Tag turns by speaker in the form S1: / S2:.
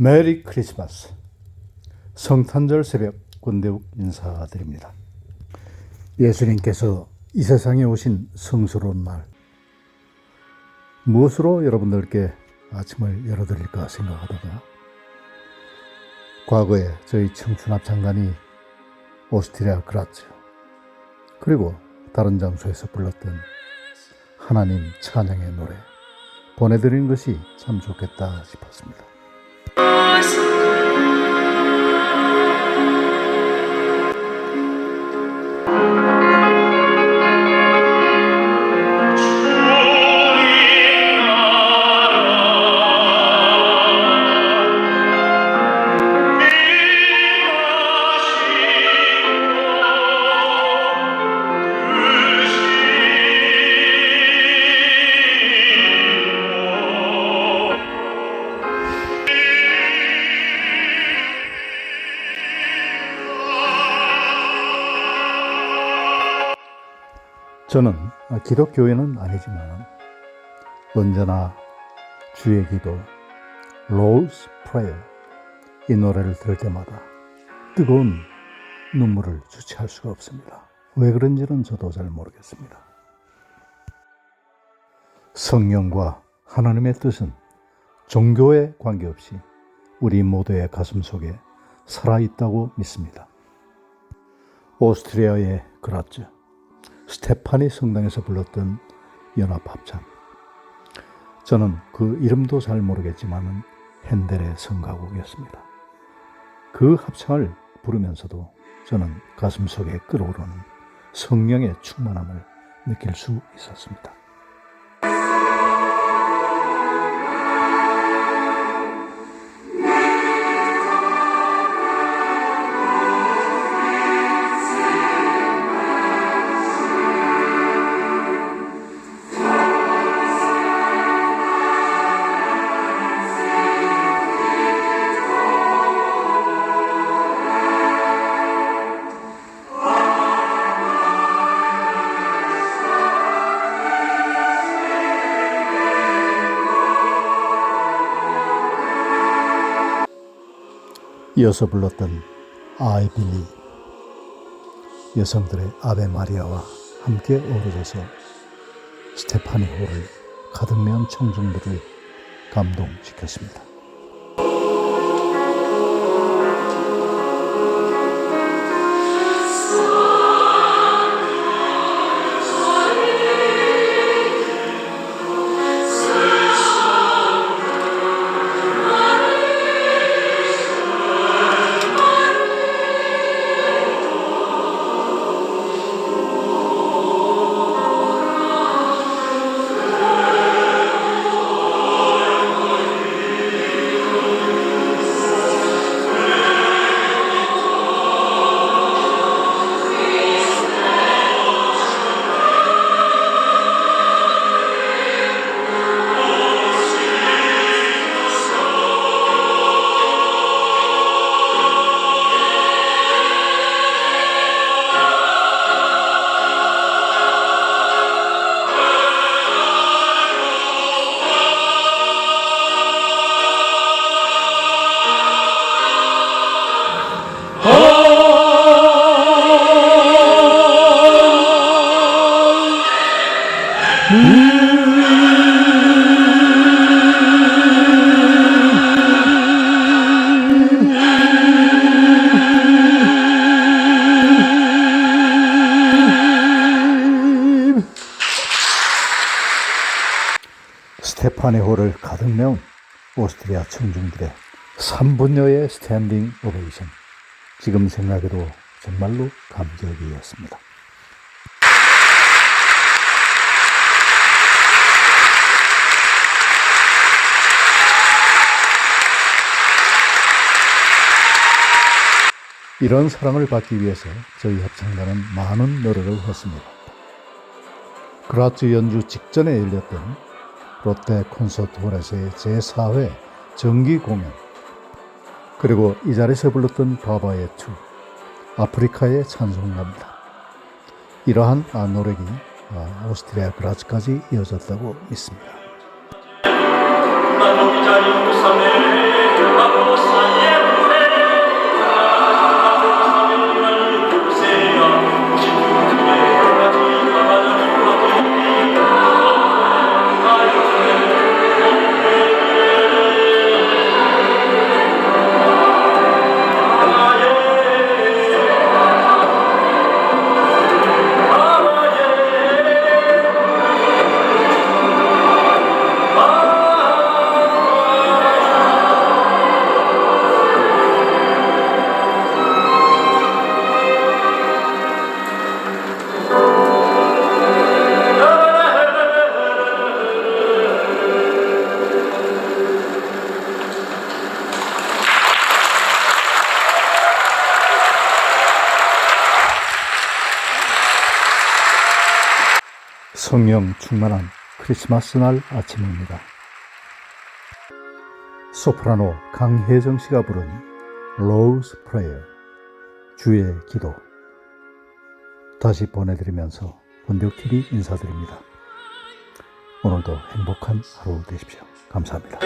S1: 메리 크리스마스. 성탄절 새벽 권대욱 인사드립니다. 예수님께서 이 세상에 오신 성스러운 날. 무엇으로 여러분들께 아침을 열어드릴까 생각하다가 과거에 저희 청춘 합창단이 오스트리아 그라츠 그리고 다른 장소에서 불렀던 하나님 찬양의 노래 보내드리는 것이 참 좋겠다 싶었습니다. 저는 기독교인은 아니지만 언제나 주의 기도, 로즈 프레이어 이 노래를 들을 때마다 뜨거운 눈물을 주체할 수가 없습니다. 왜 그런지는 저도 잘 모르겠습니다. 성령과 하나님의 뜻은 종교에 관계없이 우리 모두의 가슴 속에 살아있다고 믿습니다. 오스트리아의 그라츠 스테파니 성당에서 불렀던 연합합창. 저는 그 이름도 잘 모르겠지만은 핸델의 성가곡이었습니다. 그 합창을 부르면서도 저는 가슴 속에 끓어오르는 성령의 충만함을 느낄 수 있었습니다. 이어서 불렀던 I Believe 여성들의 아베 마리아와 함께 어우러져서 스테파니 홀을 가득 메운 청중들을 감동시켰습니다. 홀을 가득 메운 오스트리아 청중들의 3분여의 스탠딩 오베이션. 지금 생각해도 정말로 감격이었습니다. 이런 사랑을 받기 위해서 저희 합창단은 많은 노력을 했습니다. 그라츠 연주 직전에 열렸던 롯데 콘서트홀에서의 제4회 정기 공연 그리고 이 자리에서 불렀던 바바의 투 아프리카의 찬송가입니다. 이러한 아, 노력이 아, 오스트리아 그라츠까지 이어졌다고 믿습니다. 성령 충만한 크리스마스 날 아침입니다. 소프라노 강혜정 씨가 부른 로우스 프레이어 주의 기도 다시 보내드리면서 본격TV 인사드립니다. 오늘도 행복한 하루 되십시오. 감사합니다.